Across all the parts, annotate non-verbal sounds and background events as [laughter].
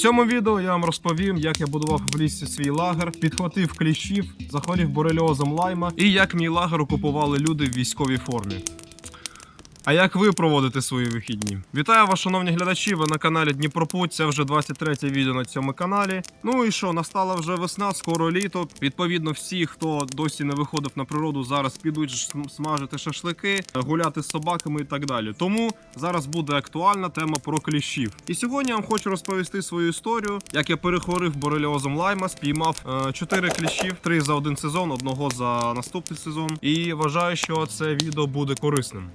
цьому відео я вам розповім, як я будував в лісі свій лагер, підхватив кліщів, захворів борельозом лайма і як мій лагер окупували люди в військовій формі. А як ви проводите свої вихідні? Вітаю вас, шановні глядачі. Ви на каналі Дніпропуть. Це вже 23 відео на цьому каналі. Ну і що, настала вже весна, скоро літо. Відповідно, всі, хто досі не виходив на природу, зараз підуть смажити шашлики, гуляти з собаками і так далі. Тому зараз буде актуальна тема про кліщів. І сьогодні я вам хочу розповісти свою історію, як я перехворив борельозом лайма, спіймав 4 кліщів, 3 за один сезон, одного за наступний сезон. І вважаю, що це відео буде корисним.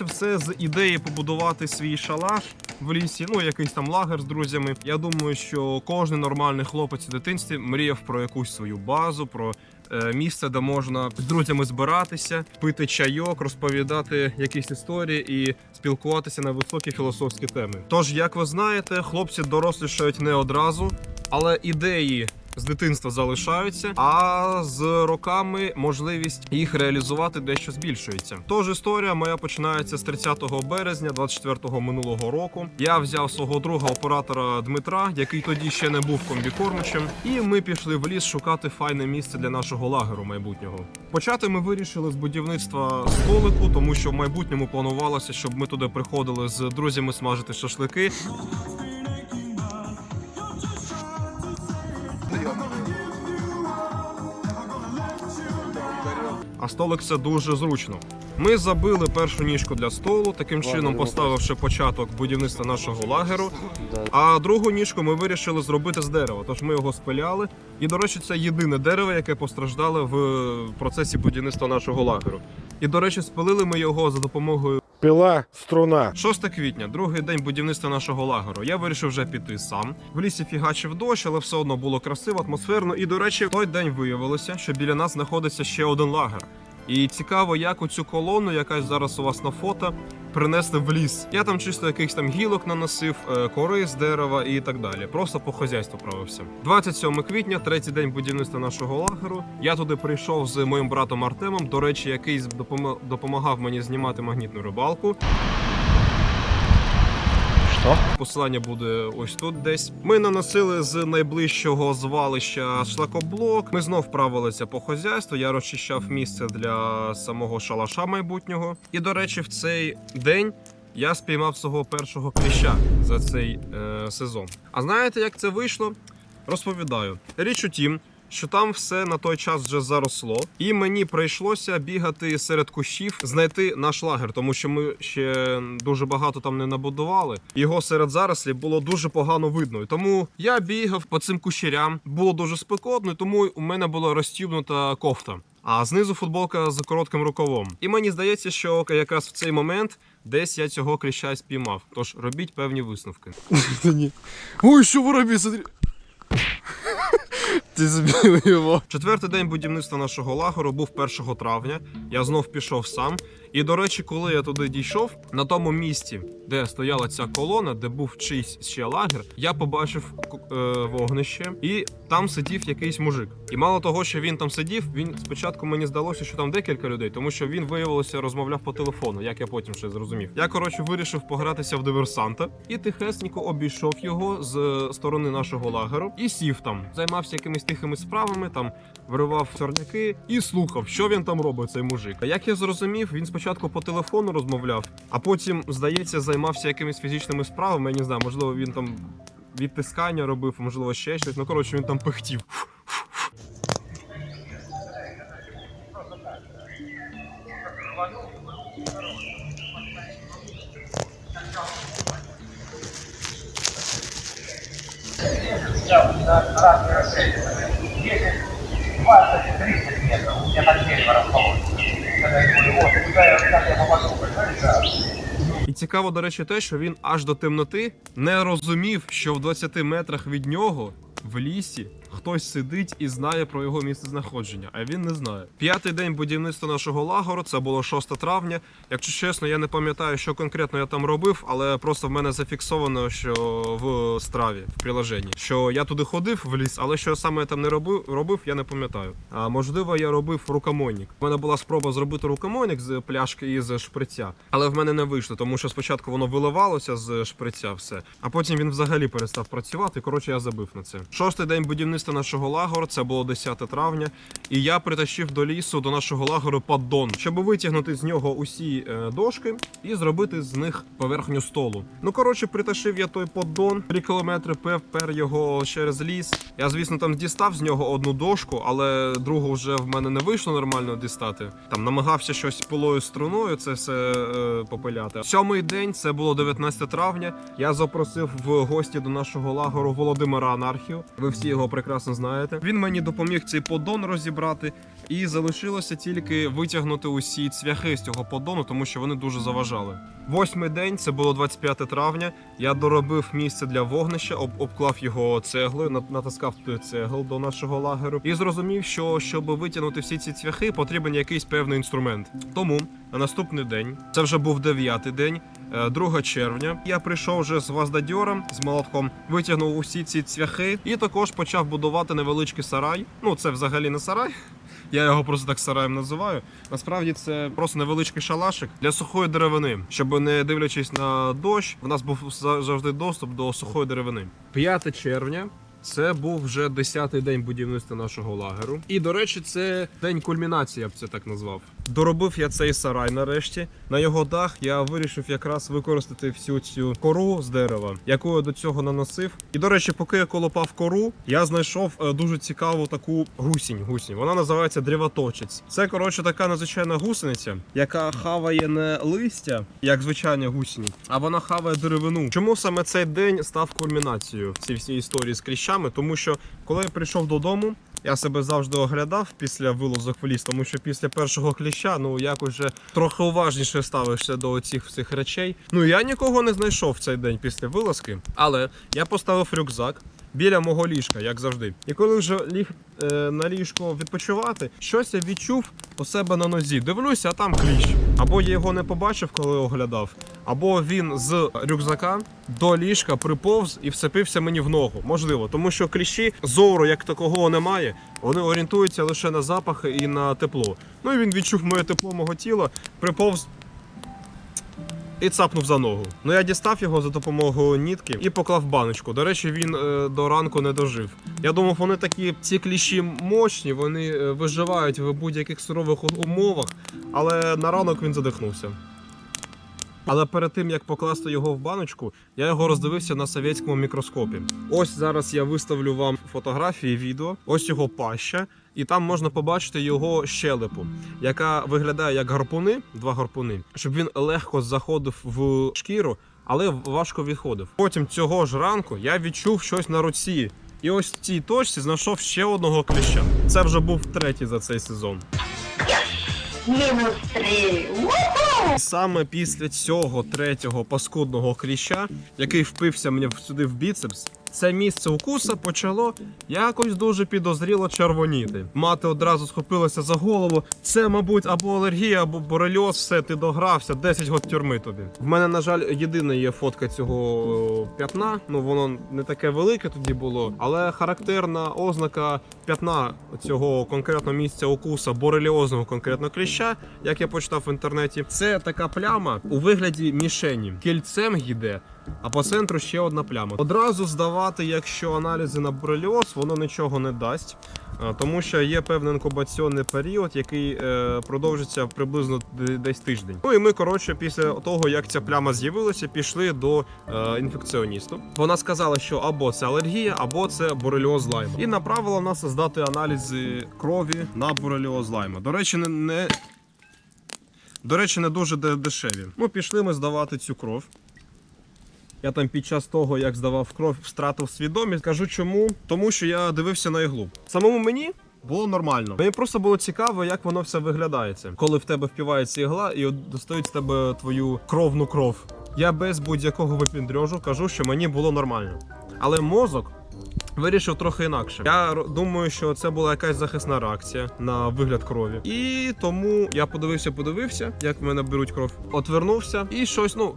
Почалося все з ідеї побудувати свій шалаш в лісі, ну якийсь там лагер з друзями. Я думаю, що кожен нормальний хлопець у дитинстві мріяв про якусь свою базу, про е, місце, де можна з друзями збиратися, пити чайок, розповідати якісь історії і спілкуватися на високі філософські теми. Тож, як ви знаєте, хлопці дорослішають не одразу, але ідеї. З дитинства залишаються, а з роками можливість їх реалізувати дещо збільшується. Тож історія моя починається з 30 березня 24-го минулого року. Я взяв свого друга оператора Дмитра, який тоді ще не був комбікормичем, і ми пішли в ліс шукати файне місце для нашого лагеру майбутнього. Почати ми вирішили з будівництва столику, тому що в майбутньому планувалося, щоб ми туди приходили з друзями смажити шашлики. А столик це дуже зручно. Ми забили першу ніжку для столу, таким чином поставивши початок будівництва нашого лагеру. А другу ніжку ми вирішили зробити з дерева, тож ми його спиляли. І, до речі, це єдине дерево, яке постраждало в процесі будівництва нашого лагеру. І, до речі, спилили ми його за допомогою Пила, струна. 6 квітня, другий день будівництва нашого лагеру. Я вирішив вже піти сам. В лісі фігачив дощ, але все одно було красиво, атмосферно. І до речі, в той день виявилося, що біля нас знаходиться ще один лагер. І цікаво, як оцю колону, яка зараз у вас на фото, принесли в ліс. Я там чисто якихось там гілок наносив, е, кори з дерева і так далі. Просто по хазяйству правився. 27 квітня, третій день будівництва нашого лагеру. Я туди прийшов з моїм братом Артемом. До речі, який допомагав мені знімати магнітну рибалку. Що? Посилання буде ось тут десь. Ми наносили з найближчого звалища шлакоблок. Ми знов правилися по хазяйству. Я розчищав місце для самого шалаша майбутнього. І до речі, в цей день. Я спіймав свого першого кліща за цей е, сезон. А знаєте, як це вийшло? Розповідаю. Річ у тім, що там все на той час вже заросло, і мені прийшлося бігати серед кущів, знайти наш лагер, тому що ми ще дуже багато там не набудували. Його серед зарослів було дуже погано видно. І Тому я бігав по цим кущерям. Було дуже спекотно, тому у мене була розтібнута кофта. А знизу футболка з коротким рукавом. І мені здається, що якраз в цей момент десь я цього кліща спіймав. Тож робіть певні висновки. [laughs] Ой, що воробей, смотри. Ти збив його. Четвертий день будівництва нашого лагеру був 1 травня. Я знов пішов сам. І до речі, коли я туди дійшов, на тому місці, де стояла ця колона, де був чийсь ще лагер, я побачив е, вогнище, і там сидів якийсь мужик. І мало того, що він там сидів, він спочатку мені здалося, що там декілька людей, тому що він виявилося розмовляв по телефону, як я потім ще зрозумів. Я коротше вирішив погратися в диверсанта і тихесненько обійшов його з е, сторони нашого лагеру і сів там, займався якимись тихими справами, там виривав сорняки і слухав, що він там робить, цей мужик. А як я зрозумів, він спочатку по телефону розмовляв, а потім, здається, займався якимись фізичними справами. Я не знаю, можливо, він там відтискання робив, можливо, ще щось. Ну коротше, він там пихтів. Разные расширения. 10, 20, 30 метров. У меня так дерево расположено. Когда я говорю, вот, куда я, как я попаду, понимаешь? І цікаво, до речі, те, що він аж до темноти не розумів, що в 20 метрах від нього в лісі хтось сидить і знає про його місце знаходження, а він не знає. П'ятий день будівництва нашого лагеру, це було 6 травня. Якщо чесно, я не пам'ятаю, що конкретно я там робив, але просто в мене зафіксовано, що в страві, в приложенні, що я туди ходив в ліс, але що саме я там не робив, робив, я не пам'ятаю. А можливо, я робив рукомойник. У мене була спроба зробити рукомойник з пляшки і з шприця, але в мене не вийшло, тому що спочатку воно виливалося з шприця, все, а потім він взагалі перестав працювати. Коротше, я забив на це. Шостий день будівництва нашого лагеру, це було 10 травня, і я притащив до лісу до нашого лагеру поддон, щоб витягнути з нього усі е, дошки і зробити з них поверхню столу. Ну коротше, притащив я той поддон, 3 кілометри пер, його через ліс. Я, звісно, там дістав з нього одну дошку, але другу вже в мене не вийшло нормально дістати. Там намагався щось пилою струною це все е, попиляти. Сьомий день це було 19 травня. Я запросив в гості до нашого лагеру Володимира Анархію. Ви всі його прекрасно знаєте. Він мені допоміг цей поддон розібрати, і залишилося тільки витягнути усі цвяхи з цього поддону, тому що вони дуже заважали. Восьмий день це було 25 травня. Я доробив місце для вогнища, об, обклав його цеглою, нат- натаскав туди цегл до нашого лагеру і зрозумів, що щоб витягнути всі ці цвяхи, потрібен якийсь певний інструмент. Тому на наступний день, це вже був дев'ятий день. Е, 2 червня я прийшов вже з гвоздодьором, з молотком, витягнув усі ці цвяхи і також почав будувати невеличкий сарай. Ну це взагалі не сарай. [laughs] Я його просто так сараєм називаю. Насправді це просто невеличкий шалашик для сухої деревини, щоб не дивлячись на дощ, в нас був за- завжди доступ до сухої деревини. 5 червня. Це був вже 10-й день будівництва нашого лагеру. І, до речі, це день кульмінації, я б це так назвав. Доробив я цей сарай нарешті. На його дах я вирішив якраз використати всю цю кору з дерева, яку я до цього наносив. І, до речі, поки я колопав кору, я знайшов е, дуже цікаву таку гусінь. гусінь. Вона називається дрівоточець. Це коротше така надзвичайна гусениця, яка хаває не листя, як звичайні гусіні, а вона хаває деревину. Чому саме цей день став кульмінацією в цій всій історії з кліщами? Тому що коли я прийшов додому. Я себе завжди оглядав після вилазок в ліс, тому що після першого кліща, ну якось вже трохи уважніше ставишся до оцих всіх речей. Ну я нікого не знайшов в цей день після вилазки, але я поставив рюкзак біля мого ліжка, як завжди. І коли вже ліг е, на ліжко відпочивати, щось я відчув у себе на нозі. Дивлюся, а там кліщ. Або я його не побачив, коли оглядав, або він з рюкзака до ліжка приповз і вцепився мені в ногу. Можливо, тому що кліщі зору як такого немає. Вони орієнтуються лише на запахи і на тепло. Ну і він відчув моє тепло мого тіла, приповз і цапнув за ногу. Ну я дістав його за допомогою нітки і поклав баночку. До речі, він е, до ранку не дожив. Я думав, вони такі ці кліщі мощні, вони е, виживають в будь-яких сурових умовах, але на ранок він задихнувся. Але перед тим як покласти його в баночку, я його роздивився на совєтському мікроскопі. Ось зараз я виставлю вам фотографії, відео. Ось його паща, і там можна побачити його щелепу, яка виглядає як гарпуни, два гарпуни, щоб він легко заходив в шкіру, але важко відходив. Потім цього ж ранку я відчув щось на руці. І ось в цій точці знайшов ще одного кліща. Це вже був третій за цей сезон. Мінус три. Саме після цього третього паскудного кліща, який впився мені сюди в біцепс, це місце укуса почало якось дуже підозріло червоніти. Мати одразу схопилася за голову. Це, мабуть, або алергія, або борельоз, все, ти догрався, 10 год тюрми тобі. В мене, на жаль, єдина є фотка цього п'ятна. Ну воно не таке велике тоді було, але характерна ознака п'ятна цього конкретного місця укуса бореліозного конкретно кліща, як я почитав в інтернеті, це така пляма у вигляді мішені. Кільцем йде, а по центру ще одна пляма. Одразу здавати, якщо аналізи на бореліоз, воно нічого не дасть. Тому що є певний інкубаційний період, який е, продовжиться приблизно десь тиждень. Ну і ми, коротше, після того, як ця пляма з'явилася, пішли до е, інфекціоністу. Вона сказала, що або це алергія, або це бореліоз лайма. І направила нас здати аналізи крові на бореліоз лайма. До речі, не до речі, не дуже дешеві. Ну, пішли ми здавати цю кров. Я там під час того, як здавав кров, втратив свідомість. Кажу чому? Тому що я дивився на іглу. Самому мені. Було нормально. Мені просто було цікаво, як воно все виглядається. Коли в тебе впівається ігла і достають з тебе твою кровну кров. Я без будь-якого випіндрьожу кажу, що мені було нормально. Але мозок Вирішив трохи інакше. Я думаю, що це була якась захисна реакція на вигляд крові. І тому я подивився, подивився, як в мене беруть кров. Отвернувся і щось, ну.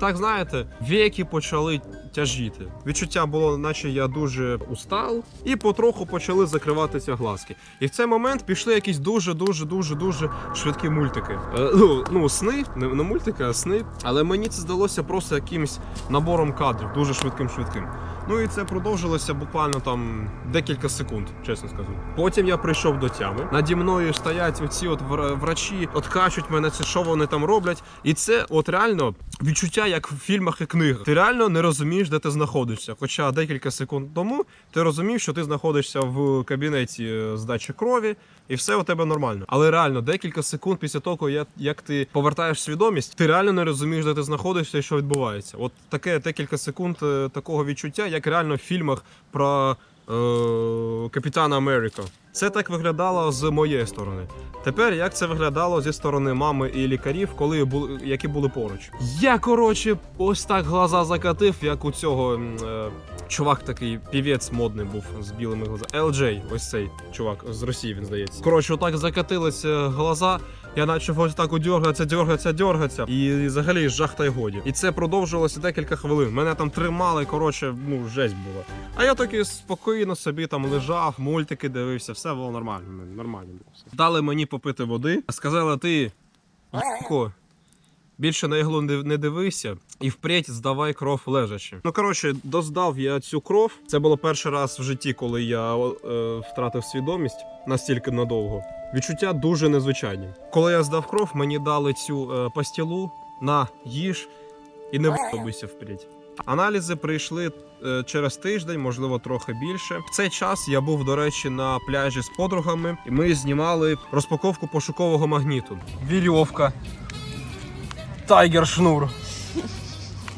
Так знаєте, віки почали тяжіти. Відчуття було, наче я дуже устал, і потроху почали закриватися глазки. І в цей момент пішли якісь дуже, дуже, дуже, дуже швидкі мультики. Е, ну, ну, сни, не, не мультики, а сни. Але мені це здалося просто якимось набором кадрів, дуже швидким швидким. Ну і це продовжилося буквально там декілька секунд, чесно скажу. Потім я прийшов до тями. Наді мною стоять оці от врачі, от качуть мене, це що вони там роблять. І це от реально відчуття, як в фільмах і книгах. Ти реально не розумієш, де ти знаходишся. Хоча декілька секунд тому ти розумів, що ти знаходишся в кабінеті е, здачі крові, і все у тебе нормально. Але реально декілька секунд після того, як, як ти повертаєш свідомість, ти реально не розумієш, де ти знаходишся і що відбувається. От таке декілька секунд е, такого відчуття, як реально в фільмах про е, Капітана Америка. Це так виглядало з моєї сторони. Тепер як це виглядало зі сторони мами і лікарів, коли були які були поруч. Я коротше ось так глаза закатив, як у цього е, чувак такий півець модний був з білими глазами. LJ, ось цей чувак з Росії, він здається. Коротше, отак закатилися глаза. Я почав ось так дергатися, дергатися, дергатися. І взагалі жах та й годі. І це продовжувалося декілька хвилин. Мене там тримали, коротше, ну жесть була. А я таки спокійно собі там лежав, мультики дивився, все було нормально. Нормально було все. Дали мені попити води, сказали, ти більше на іглу не дивися і впредь здавай кров лежачи. Ну коротше, доздав я цю кров. Це було перший раз в житті, коли я е, втратив свідомість настільки надовго. Відчуття дуже незвичайні. Коли я здав кров, мені дали цю е, пастілу на їж і не вибися впредь. Аналізи прийшли е, через тиждень, можливо, трохи більше. В цей час я був, до речі, на пляжі з подругами, і ми знімали розпаковку пошукового магніту. Вірьовка. Тайгер шнур.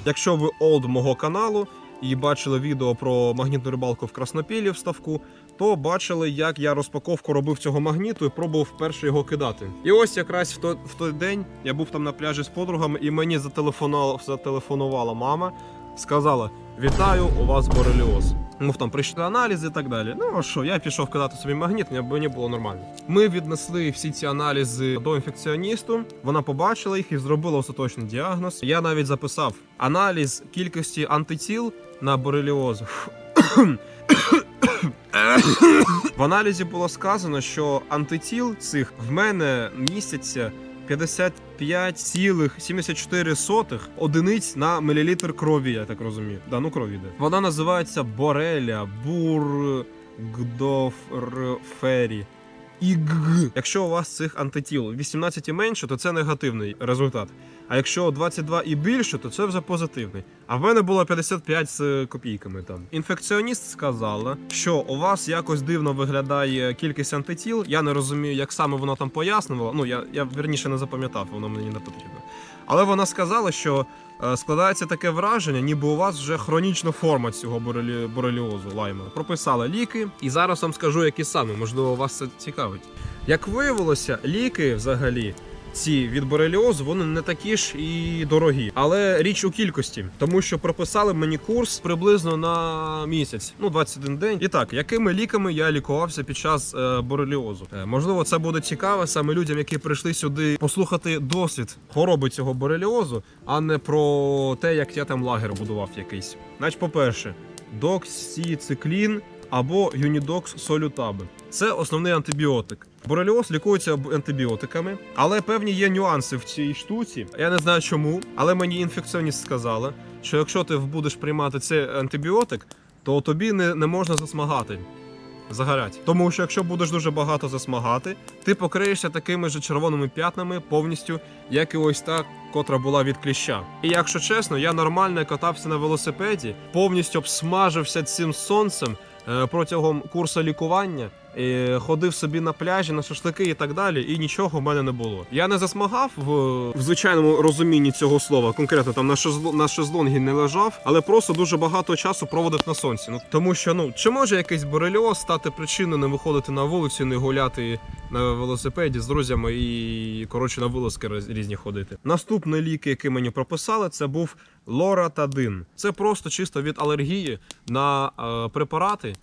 Якщо ви олд мого каналу і бачили відео про магнітну рибалку в Краснопілі в ставку, то бачили, як я розпаковку робив цього магніту і пробував вперше його кидати. І ось якраз в той, в той день я був там на пляжі з подругами, і мені зателефонувала, зателефонувала мама, сказала: Вітаю, у вас бореліоз. Мов там прийшли аналізи і так далі. Ну а що, я пішов кидати собі магніт, мені- було нормально. Ми віднесли всі ці аналізи до інфекціоністу. Вона побачила їх і зробила остаточний діагноз. Я навіть записав аналіз кількості антитіл на бореліоз. В аналізі було сказано, що антитіл цих в мене містяться 55,74 одиниць на мілілітр крові, я так розумію. Да, ну крові йде. Вона називається Бореля бургдофрфері. ІГ. Якщо у вас цих антитіл 18 і менше, то це негативний результат. А якщо 22 і більше, то це вже позитивний. А в мене було 55 з копійками там. Інфекціоніст сказала, що у вас якось дивно виглядає кількість антитіл. Я не розумію, як саме воно там пояснювало. Ну я, я верніше не запам'ятав, воно мені не потрібно. Але вона сказала, що е, складається таке враження, ніби у вас вже хронічна форма цього борелі... бореліозу лайма. Прописала ліки, і зараз вам скажу, які саме, можливо, вас це цікавить. Як виявилося, ліки взагалі. Ці від бореліозу вони не такі ж і дорогі, але річ у кількості, тому що прописали мені курс приблизно на місяць, ну 21 день. І так, якими ліками я лікувався під час е, бореліозу? Е, можливо, це буде цікаво саме людям, які прийшли сюди послухати досвід хвороби цього бореліозу, а не про те, як я там лагер будував якийсь. Значить, по-перше, доксіциклін або юнідокс солютаби. Це основний антибіотик. Бореліоз лікується антибіотиками, але певні є нюанси в цій штуці. Я не знаю чому, але мені інфекціоніст сказала, що якщо ти будеш приймати цей антибіотик, то тобі не, не можна засмагати. Загорять. Тому що якщо будеш дуже багато засмагати, ти покриєшся такими ж червоними п'ятнами повністю, як і ось та, котра була від кліща. І якщо чесно, я нормально катався на велосипеді, повністю обсмажився цим сонцем протягом курсу лікування. Е, Ходив собі на пляжі, на шашлики і так далі, і нічого в мене не було. Я не засмагав в, в звичайному розумінні цього слова, конкретно там на, шезло, на шезлонгі не лежав, але просто дуже багато часу проводив на сонці. Ну тому що ну чи може якийсь борельоз стати причиною не виходити на вулицю, не гуляти на велосипеді з друзями і коротше на вилазки різні ходити. Наступний лік, який мені прописали, це був лоратадин. Це просто чисто від алергії на е, препарати,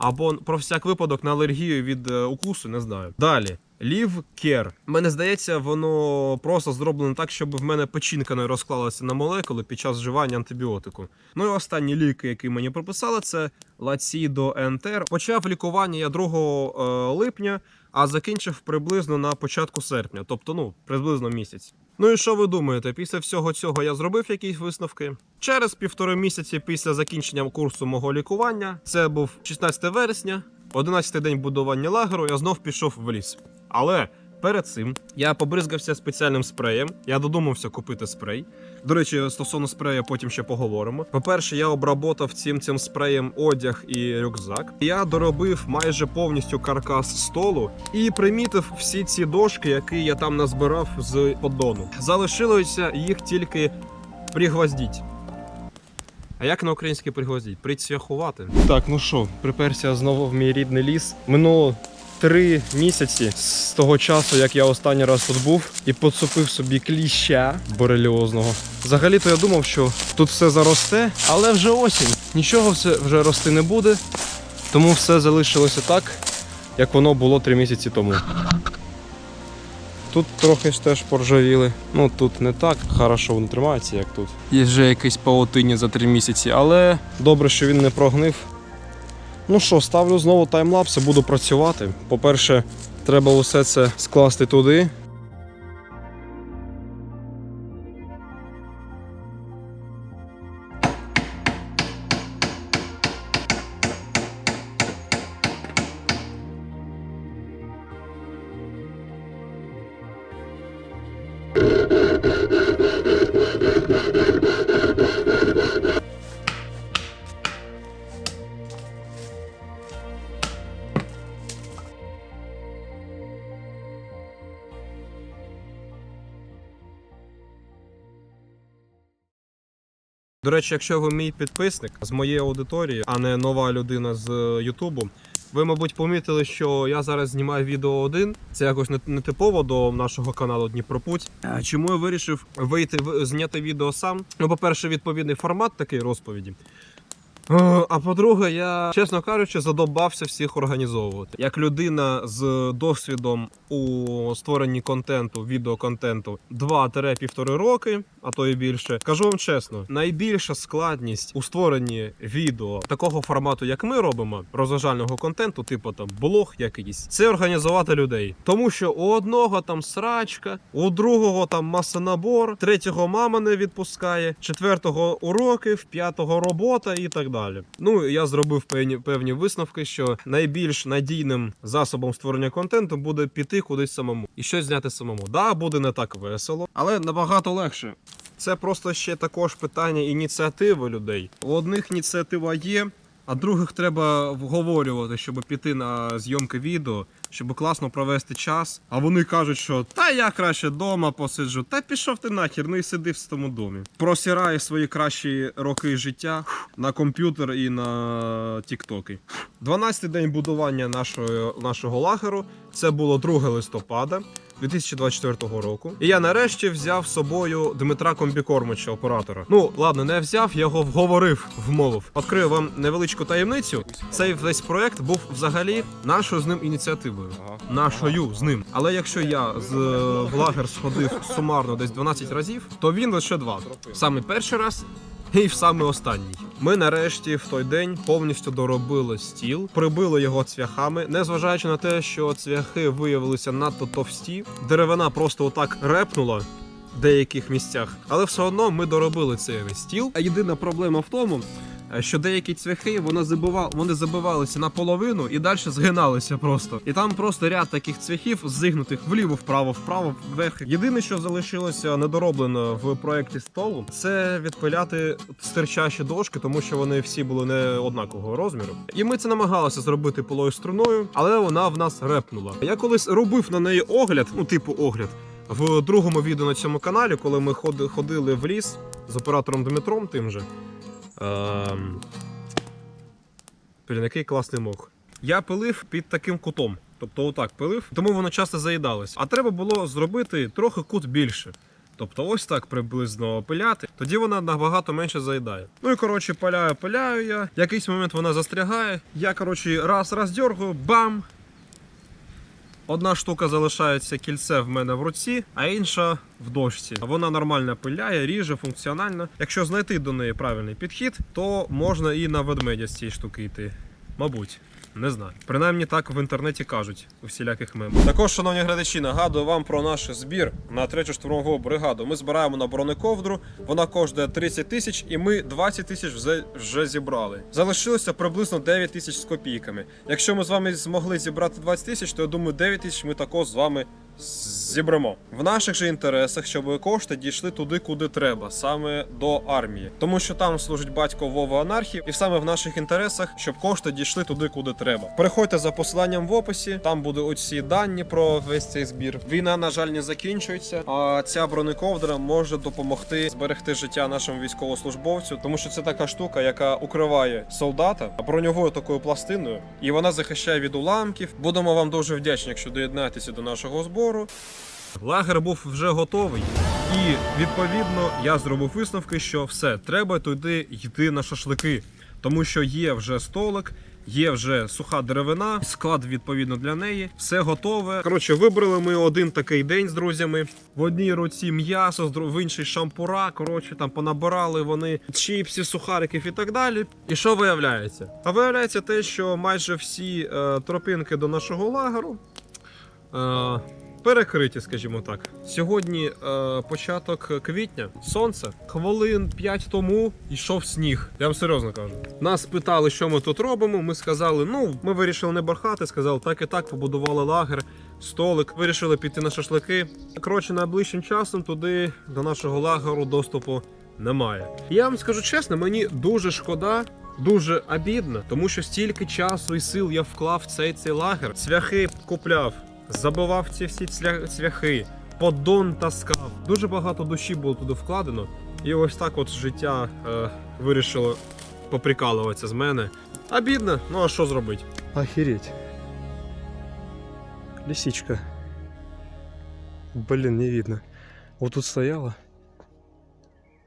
або про всяк випадок на алергію від е, укусу, не знаю. Далі. Лів Кер. Мене здається, воно просто зроблено так, щоб в мене печінка не розклалася на молекули під час вживання антибіотику. Ну і останні ліки, які мені прописали, це Лацідо Ентер. Почав лікування я 2 е, липня, а закінчив приблизно на початку серпня, тобто ну приблизно місяць. Ну і що ви думаєте? Після всього цього я зробив якісь висновки. Через півтори місяці після закінчення курсу мого лікування, це був 16 вересня, 11 день будування лагеру, я знов пішов в ліс. Але перед цим я побризгався спеціальним спреєм. Я додумався купити спрей. До речі, стосовно спрея потім ще поговоримо. По-перше, я обработав цим цим спреєм одяг і рюкзак. Я доробив майже повністю каркас столу і примітив всі ці дошки, які я там назбирав з поддону. Залишилося їх тільки пригвоздіть. А як на українській пригвоздіть? Прицвяхувати. Так, ну що, приперся знову в мій рідний ліс. Минуло три місяці з того часу, як я останній раз тут був і поцупив собі кліща бореліозного. Взагалі-то я думав, що тут все заросте, але вже осінь. Нічого все вже рости не буде, тому все залишилося так, як воно було три місяці тому. Тут трохи ж теж поржавіли. Ну тут не так хорошо воно тримається, як тут. Є вже якийсь паутині за три місяці, але добре, що він не прогнив. Ну що, ставлю знову таймлапс буду працювати. По-перше, треба усе це скласти туди. До речі, якщо ви мій підписник з моєї аудиторії, а не нова людина з е, Ютубу, ви, мабуть, помітили, що я зараз знімаю відео один. Це якось не, типово до нашого каналу Дніпропуть. Чому я вирішив вийти зняти відео сам? Ну, по-перше, відповідний формат такий розповіді. Е, А по-друге, я, чесно кажучи, задобався всіх організовувати. Як людина з досвідом у створенні контенту, відеоконтенту 2-1,5 роки, а то і більше. Кажу вам чесно, найбільша складність у створенні відео такого формату, як ми робимо, розважального контенту, типу там блог якийсь, це організувати людей. Тому що у одного там срачка, у другого там масонабор, третього мама не відпускає, четвертого уроки, в п'ятого робота і так далі. Ну я зробив певні певні висновки, що найбільш надійним засобом створення контенту буде піти кудись самому і щось зняти самому. Да, буде не так весело, але набагато легше. Це просто ще також питання ініціативи людей. У одних ініціатива є, а других треба вговорювати, щоб піти на зйомки відео, щоб класно провести час. А вони кажуть, що та я краще вдома посиджу, та пішов ти нахер, ну і сиди в тому домі. Просирає свої кращі роки життя на комп'ютер і на тіктоки. 12-й день будування нашого, нашого лагеру. Це було 2 листопада. 2024 року. І я нарешті взяв з собою Дмитра Комбікормича, оператора. Ну ладно, не взяв, я його вговорив, вмовив. Відкрию вам невеличку таємницю. Цей весь проект був взагалі нашою з ним ініціативою. Нашою з ним. Але якщо я з в лагер сходив сумарно десь 12 разів, то він лише два. Саме перший раз і в саме останній. Ми нарешті в той день повністю доробили стіл, прибили його цвяхами, незважаючи на те, що цвяхи виявилися надто товсті, деревина просто отак репнула. В деяких місцях, але все одно ми доробили цей стіл. А єдина проблема в тому, що деякі цвяхи вони забивали, вони забивалися наполовину і далі згиналися просто. І там просто ряд таких цвяхів зігнутих вліво, вправо, вправо, вверх. Єдине, що залишилося недороблено в проєкті столу, це відпиляти стирчащі дошки, тому що вони всі були не однакового розміру. І ми це намагалися зробити полою струною, але вона в нас репнула. Я колись робив на неї огляд, ну типу огляд. В другому відео на цьому каналі, коли ми ходи- ходили в ліс з оператором Дмитром тим же. Ем... Блін, який класний мох. Я пилив під таким кутом. Тобто отак пилив, тому воно часто заїдалось. А треба було зробити трохи кут більше. Тобто ось так приблизно пиляти, тоді вона набагато менше заїдає. Ну і коротше, пиляю, пиляю я. Якийсь момент вона застрягає. Я коротше раз раз дергаю, бам! Одна штука залишається кільце в мене в руці, а інша в дошці. Вона нормально пиляє, ріже, функціональна. Якщо знайти до неї правильний підхід, то можна і на ведмедя з цієї штуки йти. Мабуть. Не знаю. Принаймні так в інтернеті кажуть у всіляких мемах. Також, шановні глядачі, нагадую вам про наш збір на третю штурмову бригаду. Ми збираємо на бронековдру, вона коштує 30 тисяч, і ми 20 тисяч вже, вже зібрали. Залишилося приблизно 9 тисяч з копійками. Якщо ми з вами змогли зібрати 20 тисяч, то я думаю, 9 тисяч ми також з вами зібремо. В наших же інтересах, щоб кошти дійшли туди, куди треба, саме до армії. Тому що там служить батько Вова Анархів, і саме в наших інтересах, щоб кошти дійшли туди, куди треба. Переходьте за посиланням в описі, там будуть оці дані про весь цей збір. Війна, на жаль, не закінчується. А ця бронековдра може допомогти зберегти життя нашому військовослужбовцю, тому що це така штука, яка укриває солдата броньовою такою пластиною, і вона захищає від уламків. Будемо вам дуже вдячні, якщо доєднаєтеся до нашого збору. Лагер був вже готовий, і відповідно я зробив висновки, що все, треба туди йти на шашлики, тому що є вже столик. Є вже суха деревина, склад відповідно для неї, все готове. Коротше, вибрали ми один такий день з друзями. В одній руці м'ясо, в іншій шампура. Коротше, там понабирали вони чіпсів, сухариків і так далі. І що виявляється? А виявляється те, що майже всі е, тропинки до нашого лагеру е, перекриті, скажімо так. Сьогодні е, початок квітня, сонце. Хвилин 5 тому йшов сніг. Я вам серйозно кажу. Нас питали, що ми тут робимо. Ми сказали, ну ми вирішили не бархати. Сказали, так і так, побудували лагер, столик, вирішили піти на шашлики. Коротше, найближчим часом туди до нашого лагеру доступу немає. Я вам скажу чесно, мені дуже шкода. Дуже обідно, тому що стільки часу і сил я вклав в цей цей лагер. Цвяхи купляв, забивав ці всі цвя- цвяхи, поддон таскав. Дуже багато душі було туди вкладено. І ось так от життя е, вирішило поприкалуватися з мене. Обідно, ну а що зробити? Охереть. Лисичка. Блин, не видно. Вот тут стояла.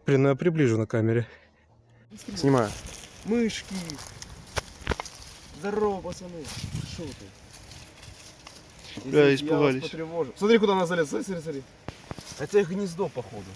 Блин, ну я приближу на камере. Снимаю. Мышки. Здорово, пацаны. Что ты? Бля, Если я испугались. вас потревожу. Смотри, куда она залез. Смотри, смотри, смотри. Это их гнездо, походу.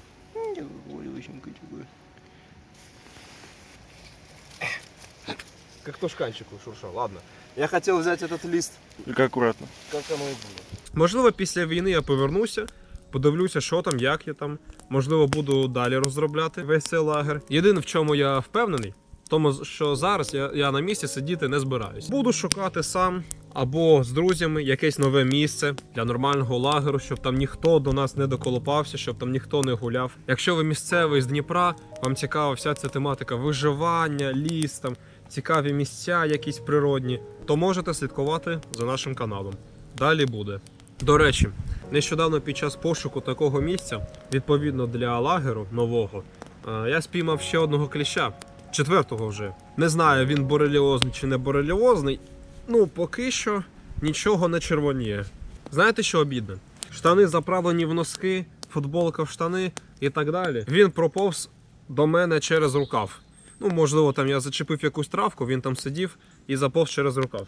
Как тушканчику шуршал. Ладно. Я хотел взять этот лист, Только аккуратно. как оно и было. Можливо, після війни я повернуся, подивлюся, що там, як я там. Можливо, буду далі розробляти весь цей лагер. Єдине, в чому я впевнений, в тому, що зараз я, я на місці сидіти не збираюсь. Буду шукати сам або з друзями якесь нове місце для нормального лагеру, щоб там ніхто до нас не доколупався, щоб там ніхто не гуляв. Якщо ви місцевий з Дніпра, вам цікава вся ця тематика виживання, ліс там. Цікаві місця, якісь природні, то можете слідкувати за нашим каналом. Далі буде. До речі, нещодавно під час пошуку такого місця, відповідно для лагеру нового, е, я спіймав ще одного кліща, четвертого вже. Не знаю, він бореліозний чи не бореліозний. Ну, поки що нічого не червоніє. Знаєте, що обідно? Штани заправлені в носки, футболка в штани і так далі. Він проповз до мене через рукав. Ну, можливо, там я зачепив якусь травку, він там сидів і заповз через рукав.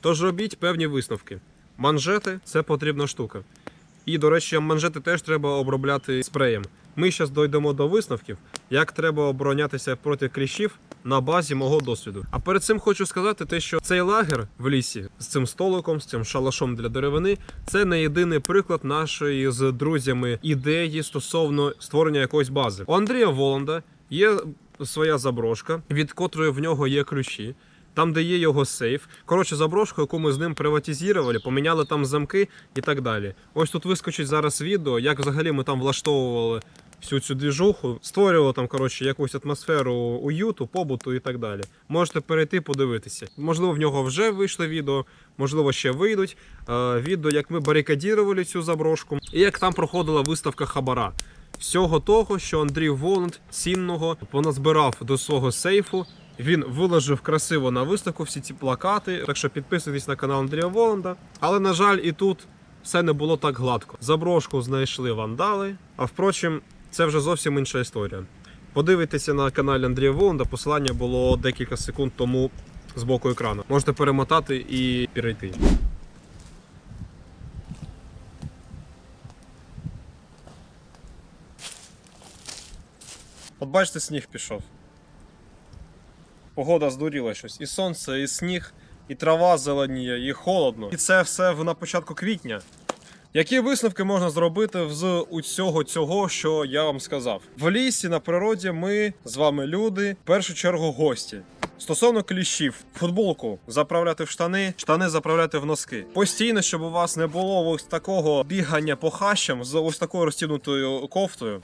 Тож робіть певні висновки. Манжети це потрібна штука. І, до речі, манжети теж треба обробляти спреєм. Ми зараз дійдемо до висновків, як треба оборонятися проти кліщів на базі мого досвіду. А перед цим хочу сказати те, що цей лагер в лісі з цим столиком, з цим шалашом для деревини, це не єдиний приклад нашої з друзями ідеї стосовно створення якоїсь бази. У Андрія Воланда є своя заброшка, від котрої в нього є ключі. Там, де є його сейф. Коротше, заброшку, яку ми з ним приватизували, поміняли там замки і так далі. Ось тут вискочить зараз відео, як взагалі ми там влаштовували всю цю двіжуху, створювали там коротше, якусь атмосферу уюту, побуту і так далі. Можете перейти подивитися. Можливо, в нього вже вийшли відео, можливо, ще вийдуть. Е, відео, як ми барикадірували цю заброшку, і як там проходила виставка хабара. Всього того, що Андрій Воланд цінного поназбирав до свого сейфу. Він виложив красиво на виставку всі ці плакати. Так що підписуйтесь на канал Андрія Воланда. Але, на жаль, і тут все не було так гладко. Заброшку знайшли вандали, а впрочем, це вже зовсім інша історія. Подивитися на каналі Андрія Воланда, посилання було декілька секунд тому з боку екрану. Можете перемотати і перейти. От бачите, сніг пішов. Погода здуріла щось. І сонце, і сніг, і трава зеленіє, і холодно. І це все на початку квітня. Які висновки можна зробити з усього цього, що я вам сказав? В лісі на природі ми з вами люди, в першу чергу гості. Стосовно кліщів, футболку заправляти в штани, штани заправляти в носки. Постійно, щоб у вас не було ось такого бігання по хащам з ось такою розтягнутою кофтою.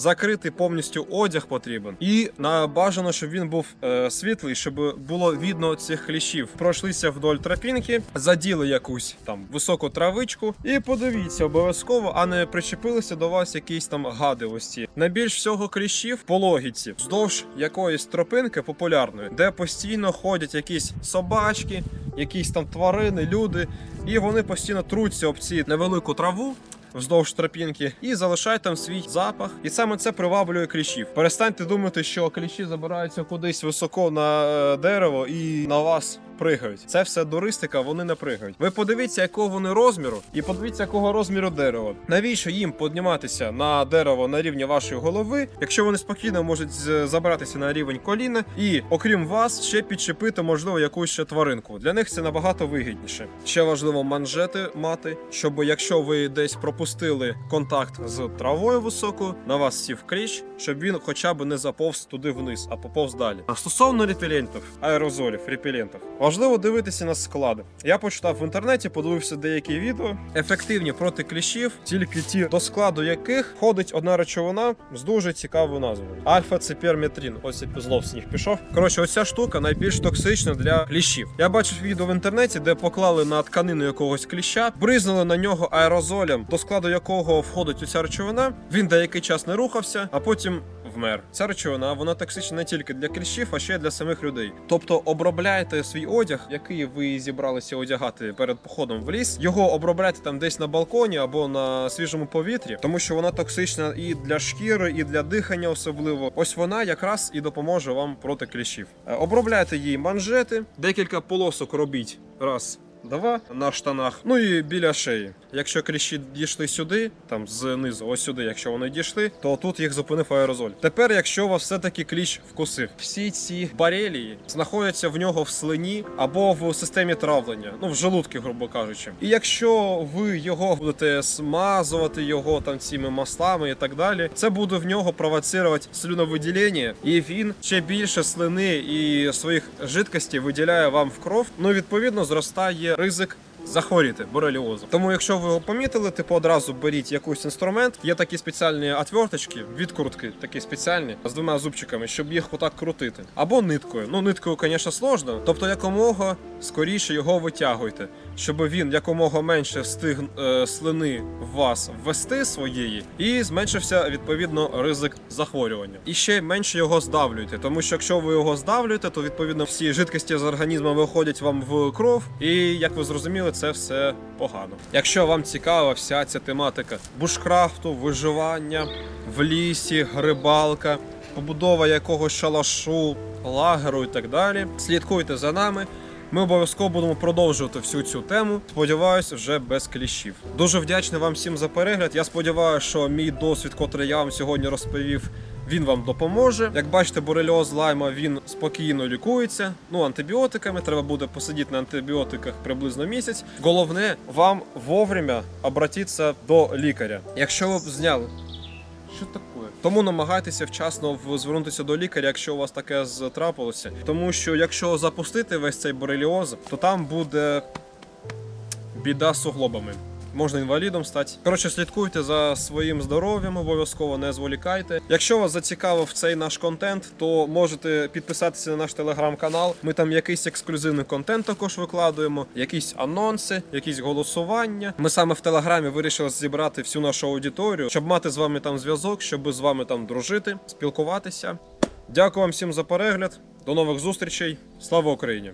Закритий повністю одяг потрібен. І бажано, щоб він був е, світлий, щоб було видно цих кліщів. Пройшлися вдоль тропінки, заділи якусь там високу травичку, і подивіться обов'язково, а не причепилися до вас якісь там гади ось ці. Найбільш всього кліщів по логіці, вздовж якоїсь тропинки популярної, де постійно ходять якісь собачки, якісь там тварини, люди, і вони постійно труться об ці невелику траву вздовж тропінки і залишай там свій запах. І саме це приваблює кліщів. Перестаньте думати, що кліщі забираються кудись високо на е, дерево і на вас. Пригають. Це все дуристика, вони не пригають. Ви подивіться, якого вони розміру, і подивіться, якого розміру дерево. Навіщо їм підніматися на дерево на рівні вашої голови, якщо вони спокійно можуть забратися на рівень коліна, і окрім вас, ще підчепити, можливо, якусь ще тваринку. Для них це набагато вигідніше. Ще важливо манжети мати, щоб якщо ви десь пропустили контакт з травою високою, на вас сів кліщ, щоб він хоча б не заповз туди вниз, а поповз далі. А стосовно репелентів, аерозолів, репелентів, важливо дивитися на склади. Я почитав в інтернеті, подивився деякі відео. Ефективні проти кліщів, тільки ті, до складу яких входить одна речовина з дуже цікавою назвою. Альфа-циперметрин. Ось знов сніг пішов. Коротше, оця штука найбільш токсична для кліщів. Я бачив відео в інтернеті, де поклали на тканину якогось кліща, бризнули на нього аерозолем, до складу якого входить оця речовина. Він деякий час не рухався, а потім вмер. Ця речовина вона токсична не тільки для кліщів, а ще й для самих людей. Тобто обробляйте свій одяг, який ви зібралися одягати перед походом в ліс. Його обробляйте там десь на балконі або на свіжому повітрі, тому що вона токсична і для шкіри, і для дихання особливо. Ось вона якраз і допоможе вам проти кліщів. Е, Обробляйте їй манжети, декілька полосок робіть. Раз. Два на штанах, ну і біля шиї. Якщо кліщі дійшли сюди, там знизу, ось сюди, якщо вони дійшли, то тут їх зупинив аерозоль. Тепер, якщо вас все-таки кліщ вкусив, всі ці барелії знаходяться в нього в слині або в системі травлення, ну в желудки, грубо кажучи. І якщо ви його будете смазувати його там цими маслами і так далі, це буде в нього провоцирувати слюновиділення, і він ще більше слини і своїх жидкостей виділяє вам в кров. Ну відповідно зростає ризик. Захворіти бореліозом. Тому, якщо ви його помітили, типу одразу беріть якийсь інструмент. Є такі спеціальні отверточки, відкрутки, такі спеціальні з двома зубчиками, щоб їх отак крутити. Або ниткою. Ну, ниткою, звісно, сложно. Тобто, якомога скоріше його витягуйте, щоб він якомога менше встиг е, слини вас ввести своєї, і зменшився відповідно ризик захворювання. І ще менше його здавлюйте, тому що якщо ви його здавлюєте, то відповідно всі жидкості з організму виходять вам в кров, і як ви зрозуміли, це все погано. Якщо вам цікава вся ця тематика бушкрафту, виживання в лісі, рибалка, побудова якогось шалашу, лагеру і так далі, слідкуйте за нами. Ми обов'язково будемо продовжувати всю цю тему. Сподіваюсь, вже без кліщів. Дуже вдячний вам всім за перегляд. Я сподіваюся, що мій досвід, котрий я вам сьогодні розповів, він вам допоможе. Як бачите, борельоз лайма він спокійно лікується. Ну, антибіотиками треба буде посидіти на антибіотиках приблизно місяць. Головне вам вовремя обратитися до лікаря. Якщо ви б зняли. Що таке? Тому намагайтеся вчасно звернутися до лікаря, якщо у вас таке трапилося. Тому що якщо запустити весь цей бореліоз, то там буде біда з суглобами. Можна інвалідом стати. Коротше, слідкуйте за своїм здоров'ям, обов'язково не зволікайте. Якщо вас зацікавив цей наш контент, то можете підписатися на наш телеграм-канал. Ми там якийсь ексклюзивний контент також викладуємо, якісь анонси, якісь голосування. Ми саме в телеграмі вирішили зібрати всю нашу аудиторію, щоб мати з вами там зв'язок, щоб з вами там дружити, спілкуватися. Дякую вам всім за перегляд. До нових зустрічей. Слава Україні!